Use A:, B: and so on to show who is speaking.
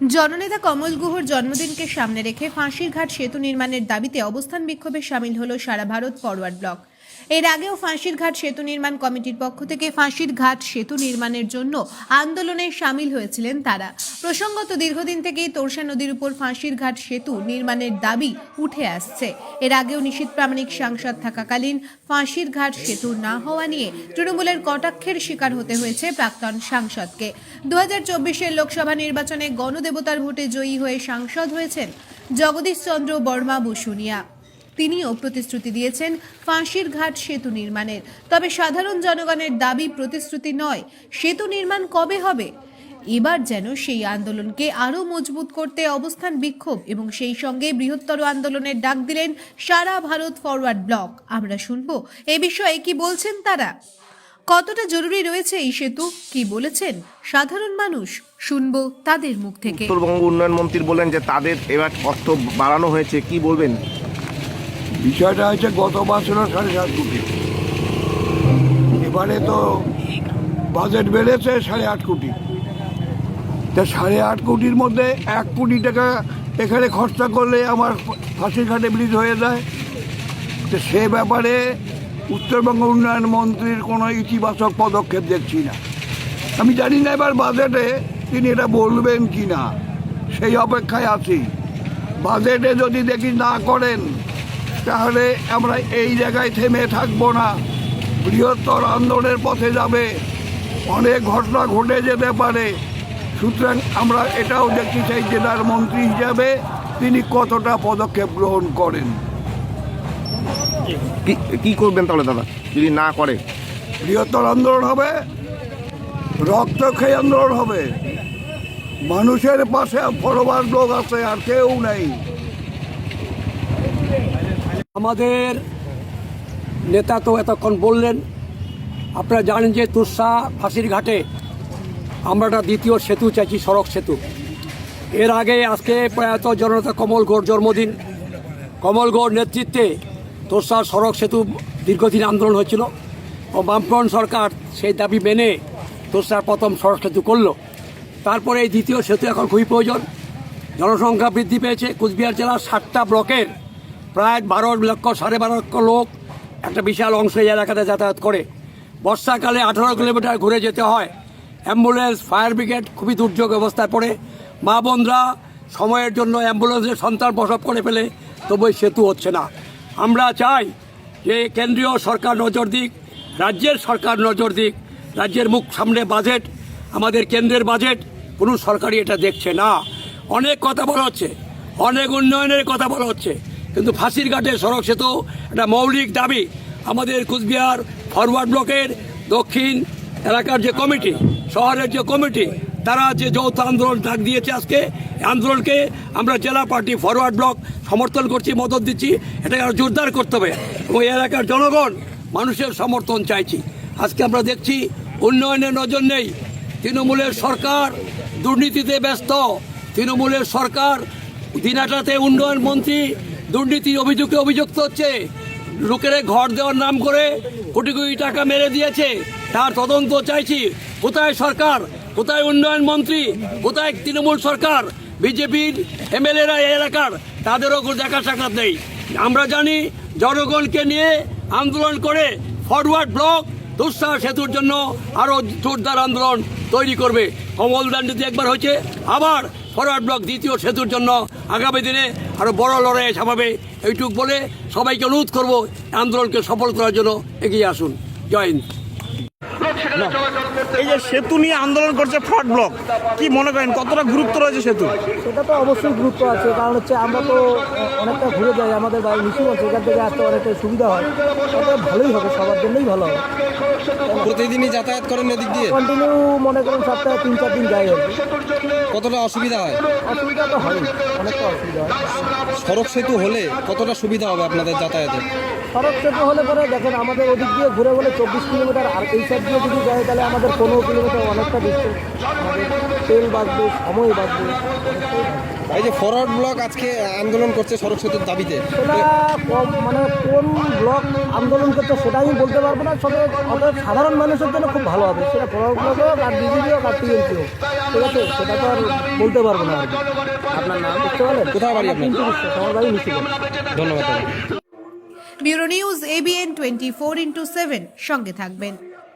A: জননেতা কমল গুহর জন্মদিনকে সামনে রেখে ফাঁসিরঘাট সেতু নির্মাণের দাবিতে অবস্থান বিক্ষোভে সামিল হল সারা ভারত ফরওয়ার্ড ব্লক। এর আগেও ফাঁসির ঘাট সেতু নির্মাণ কমিটির পক্ষ থেকে ফাঁসির ঘাট সেতু নির্মাণের জন্য আন্দোলনে সামিল হয়েছিলেন তারা। প্রসঙ্গত দীর্ঘদিন থেকেই তোরসা নদীর উপর ফাঁসির ঘাট সেতু নির্মাণের দাবি উঠে আসছে। এর আগেও নিশীত প্রামাণিক সাংসদ থাকাকালীন ফাঁসির ঘাট সেতু না হওয়া নিয়ে তৃণমূলের কটাক্ষের শিকার হতে হয়েছে প্রাক্তন সাংসদকে। দু হাজার লোকসভা নির্বাচনে গণদেবতার ভোটে জয়ী হয়ে সাংসদ হয়েছেন জগদীশ চন্দ্র বর্মা বসুনিয়া। তিনিও প্রতিশ্রুতি দিয়েছেন ফাঁসির ঘাট সেতু নির্মাণের। তবে সাধারণ জনগণের দাবি প্রতিশ্রুতি নয়, সেতু নির্মাণ কবে হবে? এবার যেন সেই আন্দোলনকে আরও মজবুত করতে অবস্থান বিক্ষোভ এবং সেই সঙ্গে বৃহত্তর আন্দোলনের ডাক দিলেন সারা ভারত ফরওয়ার্ড ব্লক। আমরা শুনব, এ বিষয়ে কি বলছেন তারা? কতটা জরুরি রয়েছে এই সেতু? কি বলেছেন সাধারণ মানুষ? শুনব তাদের মুখ থেকে।
B: উত্তরবঙ্গ উন্নয়ন মন্ত্রী বলেন যে তাদের এবার অর্থ বাড়ানো হয়েছে। কি বলবেন?
C: বিষয়টা হচ্ছে গত বছর সাড়ে সাত কোটি। এবারে তো বাজেট বেড়েছে সাড়ে আট কোটি। তা সাড়ে আট কোটির মধ্যে এক কোটি টাকা এখানে খরচা করলে আমার ফাঁসির ঘাটে ব্রিজ হয়ে যায়। তো সে ব্যাপারে উত্তরবঙ্গ উন্নয়ন মন্ত্রীর কোনো ইতিবাচক পদক্ষেপ দেখছি না। আমি জানি না এবার বাজেটে তিনি এটা বলবেন কি না। সেই অপেক্ষায় আছি। বাজেটে যদি দেখি না করেন তাহলে আমরা এই জায়গায় থেমে থাকব না। বৃহত্তর আন্দোলনের পথে যাবে। অনেক ঘটনা ঘটে যেতে পারে। সুতরাং আমরা এটাও দেখতে চাই জেলার মন্ত্রী হিসাবে তিনি কতটা পদক্ষেপ গ্রহণ করেন।
B: কি করবেন তাহলে দাদা? যদি না করে?
C: বৃহত্তর আন্দোলন হবে। রক্তক্ষয়ী আন্দোলন হবে। মানুষের পাশে ফরবার লোক আছে আর কেউ নেই।
D: আমাদের নেতা তো এতক্ষণ বললেন, আপনারা জানেন যে তুরসা ফাঁসির ঘাটে আমরা একটা দ্বিতীয় সেতু চাইছি, সড়ক সেতু। এর আগে আজকে প্রয়াত জনতা কমল ঘোর জন্মদিন। কমল ঘোর নেতৃত্বে তোরসা সড়ক সেতু দীর্ঘদিন আন্দোলন হয়েছিল ও বামফ্রন্ট সরকার সেই দাবি মেনে তোরসার প্রথম সড়ক সেতু করল। তারপরে এই দ্বিতীয় সেতু এখন খুবই প্রয়োজন। জনসংখ্যা বৃদ্ধি পেয়েছে। কুচবিহার জেলার ষাটটা ব্লকের প্রায় বারো লক্ষ, সাড়ে বারো লক্ষ লোক একটা বিশাল অংশ এই এলাকাতে যাতায়াত করে। বর্ষাকালে আঠারো কিলোমিটার ঘুরে যেতে হয়। অ্যাম্বুলেন্স, ফায়ার ব্রিগেড খুবই দুর্যোগ অবস্থায় পড়ে। মা বোনরা সময়ের জন্য অ্যাম্বুলেন্সের সন্তান প্রসব করে ফেলে তবুই সেতু হচ্ছে না। আমরা চাই যে কেন্দ্রীয় সরকার নজর দিক, রাজ্যের সরকার নজর দিক, রাজ্যের মুখ সামনে বাজেট, আমাদের কেন্দ্রের বাজেট, কোনো সরকারই এটা দেখছে না। অনেক কথা বলা হচ্ছে, অনেক উন্নয়নের কথা বলা হচ্ছে। কিন্তু ফাঁসির ঘাটে সড়ক সেতু একটা মৌলিক দাবি। আমাদের কুচবিহার ফরওয়ার্ড ব্লকের দক্ষিণ এলাকার যে কমিটি, শহরের যে কমিটি, তারা যে যৌথ আন্দোলন ডাক দিয়েছে আজকে আন্দোলনকে আমরা জেলা পার্টি ফরওয়ার্ড ব্লক সমর্থন করছি, মদত দিচ্ছি, এটাকে আরও জোরদার করতে হবে। এবং এলাকার জনগণ মানুষের সমর্থন চাইছি। আজকে আমরা দেখছি উন্নয়নের নজর নেই। তৃণমূলের সরকার দুর্নীতিতে ব্যস্ত। তৃণমূলের সরকার দিনাটাতে উন্নয়ন মন্ত্রী দুর্নীতি অভিযোগে অভিযুক্ত হচ্ছে। লোকের ঘর দেওয়ার নাম করে কোটি কোটি টাকা মেরে দিয়েছে। তার তদন্ত চাইছি। কোথায় সরকার? কোথায় উন্নয়ন মন্ত্রী? কোথায় তৃণমূল সরকার? বিজেপির এমএলএরা এই এলাকার। তাদেরও দেখা সাক্ষাৎ নেই। আমরা জানি জনগণকে নিয়ে আন্দোলন করে ফরওয়ার্ড ব্লক দুঃসাহ সেতুর জন্য আরও জোরদার আন্দোলন তৈরি করবে। কমলদান্ডিতে একবার হয়েছে। আবার ফরওয়ার্ড ব্লক দ্বিতীয় সেতুর জন্য আগামী দিনে আরও বড় লড়াই সামাবে এইটুক বলে সবাইকে অনুরোধ করব আন্দোলনকে সফল করার জন্য এগিয়ে আসুন। জয় হিন্দ।
E: এই যে সেতু নিয়ে আন্দোলন করছে ফ্রড ব্লক কি মনে করেন কতটা গুরুত্ব রয়েছে সেতু?
F: সেটা তো অবশ্যই গুরুত্ব আছে কারণ হচ্ছে আমরা তো অনেকটা ঘুরে যাই আমাদের বাড়ি নিচু আছে এখান থেকে আসতে অনেকটা সুবিধা হয়। ভালোই হবে সবার জন্যই ভালো হবে।
G: প্রতিদিনই যাতায়াত করেন এদিক দিয়ে?
F: কন্টিনিউ মনে করুন সপ্তাহে তিন চার দিন যাই
G: কতটা অসুবিধা হয়?
F: অসুবিধা তো হয় অনেকটা অসুবিধা হয়।
G: সড়ক সেতু হলে কতটা সুবিধা হবে আপনাদের যাতায়াতে?
F: সড়ক সেতু হলে পরে দেখেন আমাদের ওদিক দিয়ে ঘুরে বলে চব্বিশ কিলোমিটার আর এই সাইড দিয়ে যদি যায় তাহলে আমাদের পনেরো কিলোমিটার অনেকটা ডিস্টেন্স তেল বাঁচবে সময় বাঁচবে।
G: এই যে ফরওয়ার্ড ব্লক আজকে আন্দোলন করছে সড়ক সেতুর দাবিতে
F: কম মানে কোন ব্লক আন্দোলন করছে সেটা আমি বলতে পারব না তবে অতএব সাধারণ মানুষের জন্য খুব ভালো হবে। সেটা বড় ব্লক হোক আর বিজেপি হোক আর টিএমসি হোক ঠিক আছে? সেটা তো আর বলতে পারব না আর
G: আপনার নাম?
F: বুঝতে পারলেন?
G: কোথায় বাড়ি
F: আপনি আমার বাড়ি মিশিগান।
G: ধন্যবাদ।
A: Bureau news ABN twenty four into seven সঙ্গে থাকবেন।